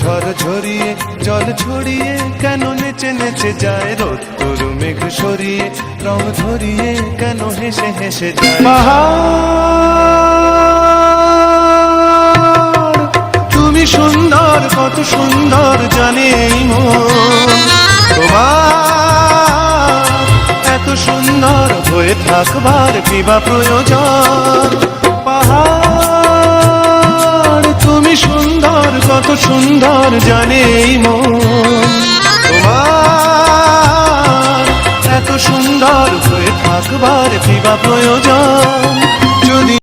ঝড় ঝরিয়ে, জল ছড়িয়ে, কেন নেচে নেচে যায় রোদ? তোর মেঘ সরিয়ে, রং ধরিয়ে, কেন হেসে হেসে যায়? তুমি সুন্দর, কত সুন্দর জানে এই তোমার এত সুন্দর হয়ে থাকবার কিবা প্রয়োজন? কত সুন্দর জানে মন। তোমার এত সুন্দর হয়ে থাকবার দিবা প্রয়োজন।